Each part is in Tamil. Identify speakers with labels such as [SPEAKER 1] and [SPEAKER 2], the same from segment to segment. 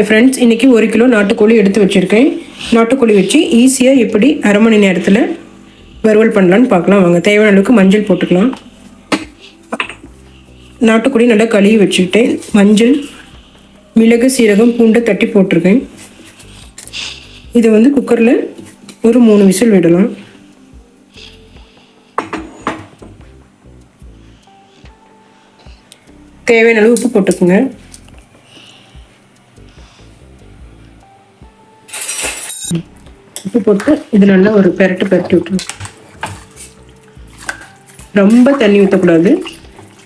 [SPEAKER 1] ஹாய் ஃப்ரெண்ட்ஸ் இன்றைக்கி ஒரு கிலோ நாட்டுக்கோழி எடுத்து வச்சுருக்கேன். நாட்டுக்கோழி வச்சு ஈஸியாக எப்படி அரை மணி நேரத்தில் வறுவல் பண்ணலான்னு பார்க்கலாம். வாங்க தேவையான அளவுக்கு மஞ்சள் போட்டுக்கலாம். நாட்டுக்கோழி நல்லா கழுவி வச்சுக்கிட்டேன். மஞ்சள் மிளகு சீரகம் பூண்டை தட்டி போட்டிருக்கேன். இதை வந்து குக்கரில் ஒரு மூணு விசில் விடலாம். தேவையான அளவு உப்பு போட்டுக்கோங்க. உப்பு போட்டு இது நல்லா ஒரு பெரட்டு பெரட்டி விட்டுரும் ரொம்ப தண்ணி ஊற்றக்கூடாது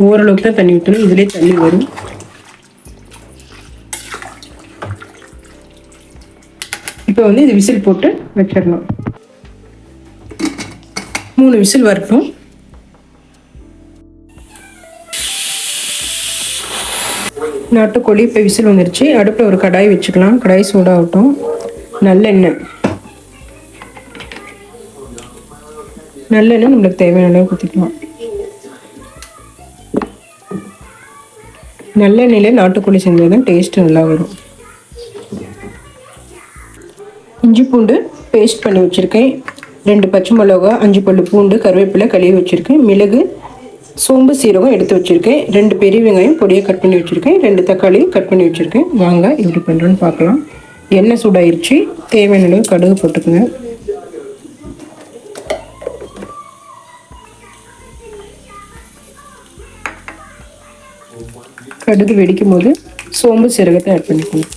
[SPEAKER 1] ஓரளவுக்கு தான் தண்ணி ஊற்றணும் இதுலேயே தண்ணி வரும். இப்போ வந்து இது விசில் போட்டு வச்சிடலாம் மூணு விசில் வரட்டும். நாட்டுக்கோழி இப்போ விசில் வந்துருச்சு. அடுப்பில் ஒரு கடாய் வச்சுக்கலாம். கடாய் சூடாகட்டும். நல்லெண்ணெய். நல்லெண்ணெய் நம்மளுக்கு தேவையான அளவு ஊற்றிக்கலாம் நல்லெண்ணெயில் நாட்டுக்கோழி செஞ்சால் தான் டேஸ்ட் நல்லா வரும். இஞ்சி பூண்டு பேஸ்ட் பண்ணி வச்சுருக்கேன். ரெண்டு பச்சை மிளகா அஞ்சு பல்லு பூண்டு கருவேப்பிலை கழுவி வச்சுருக்கேன். மிளகு சோம்பு சீரகம் எடுத்து வச்சுருக்கேன். ரெண்டு பெரிய வெங்காயம் பொடியை கட் பண்ணி வச்சுருக்கேன். ரெண்டு தக்காளி கட் பண்ணி வச்சுருக்கேன். வாங்க எப்படி பண்ணுறோன்னு பார்க்கலாம். எண்ணெய் சூடாயிருச்சு. தேவையான அளவு கடுகு போட்டுக்குங்க. கடுகு வெடிக்கும் போது சோம்பு சீரகத்தை ஆட் பண்ணிக்கணும்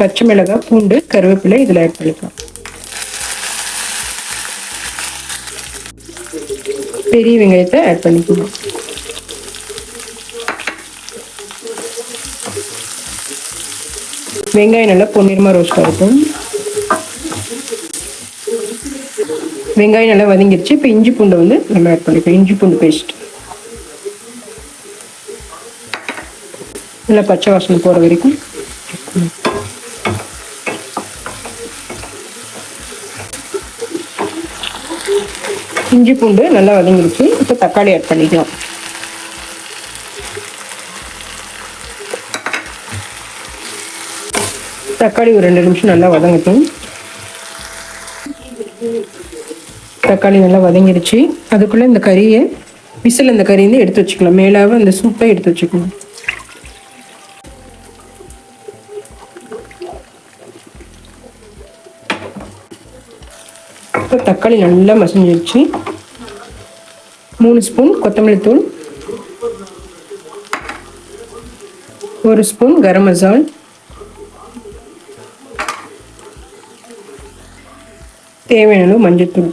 [SPEAKER 1] பச்சை மிளகாய் பூண்டு கருவேப்பிலை இதில் ஆட் பண்ணிக்கலாம். பெரிய வெங்காயத்தை ஆட் பண்ணிக்கணும் வெங்காயம் நல்லா பொன்னிறமாக ரோஸ்ட் ஆகட்டும். வெங்காயம் நல்லா வதங்கிடுச்சு இப்போ இஞ்சி பூண்டை வந்து நல்லா ஆட் பண்ணிப்போம். இஞ்சி பூண்டு பேஸ்ட் நல்லா பச்சை வாசனை போகிற வரைக்கும் இஞ்சி பூண்டு நல்லா வதங்கிடுச்சு இப்போ தக்காளி ஆட் பண்ணிக்கலாம். தக்காளி ஒரு ரெண்டு நிமிஷம் நல்லா வதங்கட்டும். தக்காளி நல்லா வதங்கிடுச்சு அதுக்குள்ளே இந்த கறியை விசில் அந்த கறியிலேருந்து எடுத்து வச்சுக்கலாம். மேலாக அந்த சூப்பை எடுத்து வச்சுக்கணும் இப்போ தக்காளி நல்லா மசிஞ்சிருச்சு. மூணு ஸ்பூன் கொத்தமல்லி தூள். ஒரு ஸ்பூன் கரம் மசால். தேவையான அளவு மஞ்சள்தூள்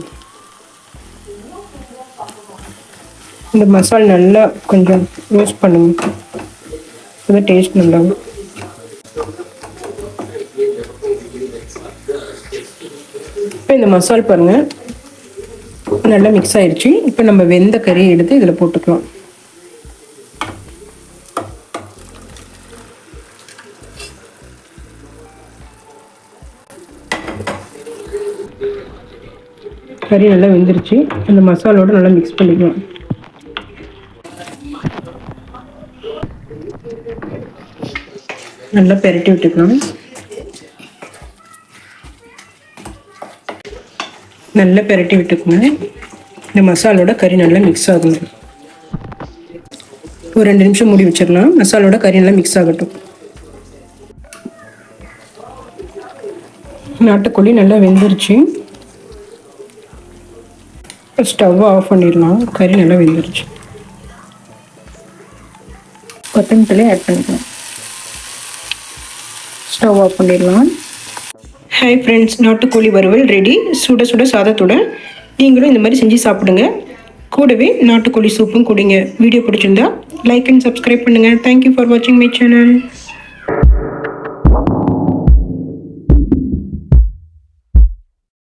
[SPEAKER 1] இந்த மசால் நல்லா கொஞ்சம் ரோஸ்ட் பண்ணுங்க. அது டேஸ்ட் நல்லா இப்போ இந்த மசால் பாருங்கள் நல்லா மிக்ஸ் ஆயிடுச்சு இப்போ நம்ம வெந்த கறியை எடுத்து இதில் போட்டுக்கலாம். கறி நல்லா வெந்துருச்சு. அந்த மசாலோட நல்லா மிக்ஸ் பண்ணிக்கலாம். நல்லா பெரட்டி விட்டுக்கலாம். நல்லா பெரட்டி விட்டுக்கோங்க. இந்த மசாலோட கறி நல்லா மிக்ஸ் ஆகுங்க ஒரு ரெண்டு நிமிஷம் மூடி வச்சிடலாம். மசாலோட கறி நல்லா மிக்ஸ் ஆகட்டும். நாட்டுக்கோழி நல்லா வெந்துருச்சு. ஸ்டவ் ஆஃப் பண்ணிடலாம். கறி நல்லா வெந்துருச்சு. கொத்தமல்லி ஆட் பண்ணிக்கலாம். ஸ்டவ் ஆஃப் பண்ணிடலாம். ஹாய் ஃப்ரெண்ட்ஸ் நாட்டுக்கோழி வறுவல் ரெடி சுட சுட சாதத்தோட நீங்களும் இந்த மாதிரி செஞ்சு சாப்பிடுங்க. கூடவே நாட்டுக்கோழி சூப்பும் குடிங்க. வீடியோ பிடிச்சிருந்தா லைக் அண்ட் சப்ஸ்கிரைப் பண்ணுங்கள் தேங்க்யூ ஃபார் வாட்சிங் மை சேனல்